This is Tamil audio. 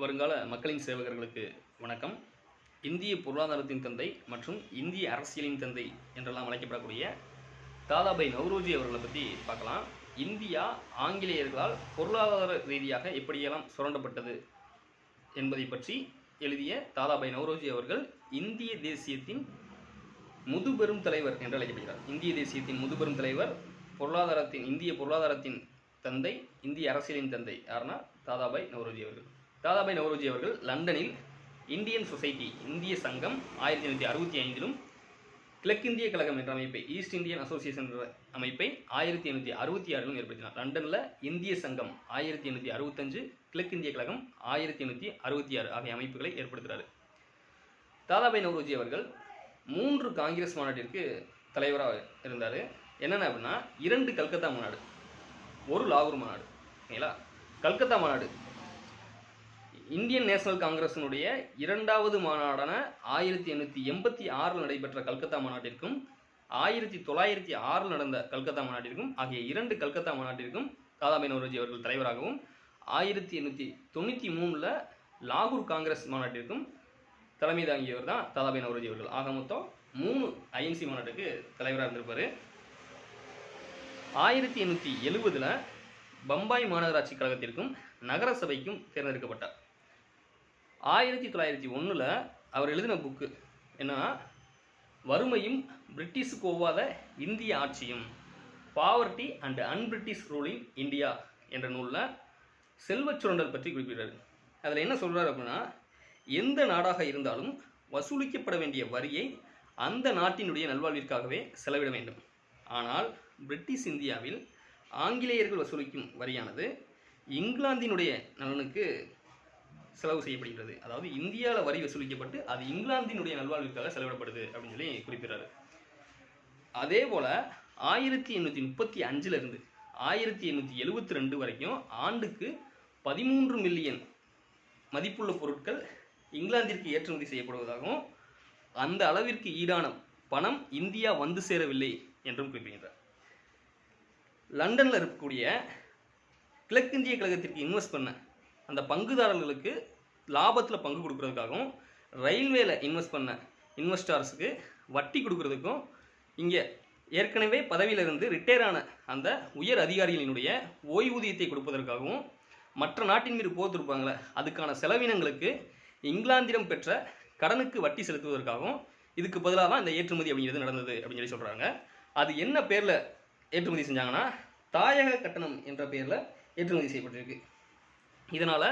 வருங்கால மக்களின் சேவகர்களுக்கு வணக்கம். இந்திய பொருளாதாரத்தின் தந்தை மற்றும் இந்திய அரசியலின் தந்தை என்றெல்லாம் அழைக்கப்படக்கூடிய தாதாபாய் நவ்ரோஜி அவர்களை பற்றி பார்க்கலாம். இந்தியா ஆங்கிலேயர்களால் பொருளாதார ரீதியாக எப்படியெல்லாம் சுரண்டப்பட்டது என்பதை பற்றி எழுதிய தாதாபாய் நவ்ரோஜி அவர்கள் இந்திய தேசியத்தின் முதுபெரும் தலைவர் என்று அழைக்கப்படுகிறார். இந்திய தேசியத்தின் முதுபெரும் தலைவர் பொருளாதாரத்தின் இந்திய பொருளாதாரத்தின் தந்தை இந்திய அரசியலின் தந்தை யாருன்னா தாதாபாய் நவ்ரோஜி அவர்கள். தாதாபாய் நவரோஜி அவர்கள் லண்டனில் இந்தியன் சொசைட்டி இந்திய சங்கம் ஆயிரத்தி எண்ணூற்றி அறுபத்தி ஐந்திலும் கிழக்கிந்திய கழகம் என்ற அமைப்பை ஈஸ்ட் இந்தியன் அசோசியேஷன் என்ற அமைப்பை ஆயிரத்தி எண்ணூற்றி அறுபத்தி ஆறிலும் ஏற்படுத்தினார். லண்டனில் இந்திய சங்கம் ஆயிரத்தி எண்ணூற்றி அறுபத்தஞ்சு கிழக்கிந்திய கழகம் ஆயிரத்தி எண்ணூற்றி அறுபத்தி ஆறு ஆகிய அமைப்புகளை ஏற்படுத்துகிறார் தாதாபாய் நவரோஜி அவர்கள் மூன்று காங்கிரஸ் மாநாட்டிற்கு தலைவராக இருந்தார். என்னென்ன அப்படின்னா இரண்டு கல்கத்தா மாநாடு ஒரு லாகூர் மாநாடு ஓகேங்களா? கல்கத்தா மாநாடு இந்தியன் நேஷனல் காங்கிரஸினுடைய இரண்டாவது மாநாடான ஆயிரத்தி எண்ணூற்றி எண்பத்தி ஆறில் நடைபெற்ற கல்கத்தா மாநாட்டிற்கும் ஆயிரத்தி தொள்ளாயிரத்தி ஆறில் நடந்த கல்கத்தா மாநாட்டிற்கும் ஆகிய இரண்டு கல்கத்தா மாநாட்டிற்கும் தாதாபாய் நவ்ரோஜி அவர்கள் தலைவராகவும் ஆயிரத்தி எண்ணூற்றி தொண்ணூற்றி மூணில் லாகூர் காங்கிரஸ் மாநாட்டிற்கும் தலைமை தாங்கியவர் தான் தாதாபாய் நவரோஜி அவர்கள். ஆக மொத்தம் மூணு ஐஎன்சி மாநாட்டுக்கு தலைவராக இருந்திருப்பார். ஆயிரத்தி எண்ணூற்றி எழுபதில் பம்பாய் மாநகராட்சி கழகத்திற்கும் நகரசபைக்கும் தேர்ந்தெடுக்கப்பட்டார். ஆயிரத்தி தொள்ளாயிரத்தி ஒன்றில் அவர் எழுதின புக்கு என்னன்னா வறுமையும் பிரிட்டிஷுக்கு ஒவ்வாத இந்திய ஆட்சியும் poverty and unBritish ruling India என்ற நூலில் செல்வச் சுரண்டல் பற்றி குறிப்பிடுறாரு. அதில் என்ன சொல்கிறார் அப்படின்னா எந்த நாடாக இருந்தாலும் வசூலிக்கப்பட வேண்டிய வரியை அந்த நாட்டினுடைய நல்வாழ்விற்காகவே செலவிட வேண்டும். ஆனால் பிரிட்டிஷ் இந்தியாவில் ஆங்கிலேயர்கள் வசூலிக்கும் வரியானது இங்கிலாந்தினுடைய நலனுக்கு செலவு செய்யப்படுகிறது. அதாவது இந்தியாவில் வரி வசூலிக்கப்பட்டு அது இங்கிலாந்தினுடைய நல்வாழ்விற்காக செலவிடப்படுது அப்படின்னு சொல்லி குறிப்பிடுறாரு. அதே போல் ஆயிரத்தி எண்ணூற்றி முப்பத்தி அஞ்சிலிருந்து ஆயிரத்தி எண்ணூற்றி எழுபத்தி ரெண்டு வரைக்கும் ஆண்டுக்கு பதிமூன்று மில்லியன் மதிப்புள்ள பொருட்கள் இங்கிலாந்திற்கு ஏற்றுமதி செய்யப்படுவதாகவும் அந்த அளவிற்கு ஈடான பணம் இந்தியா வந்து சேரவில்லை என்றும் குறிப்பிடுகிறார் லண்டனில் இருக்கக்கூடிய கிழக்கிந்திய கழகத்திற்கு இன்வெஸ்ட் பண்ண அந்த பங்குதாரர்களுக்கு லாபத்தில் பங்கு கொடுக்குறதுக்காகவும் ரயில்வேல இன்வெஸ்ட் பண்ண இன்வெஸ்டார்ஸுக்கு வட்டி கொடுக்கறதுக்கும் இங்கே ஏற்கனவே பதவியிலிருந்து ரிட்டையர் ஆன அந்த உயர் அதிகாரிகளினுடைய ஓய்வூதியத்தை கொடுப்பதற்காகவும் மற்ற நாட்டின் மீது போத்திருப்பாங்களே அதுக்கான செலவினங்களுக்கு இங்கிலாந்திடம் பெற்ற கடனுக்கு வட்டி செலுத்துவதற்காகவும் இதுக்கு பதிலாக தான் இந்த ஏற்றுமதி அப்படிங்கிறது நடந்தது அப்படின்னு சொல்லி சொல்கிறாங்க அது என்ன பேரில் ஏற்றுமதி செஞ்சாங்கன்னா தாயக கட்டணம் என்ற பெயரில் ஏற்றுமதி செய்யப்பட்டிருக்கு. இதனால்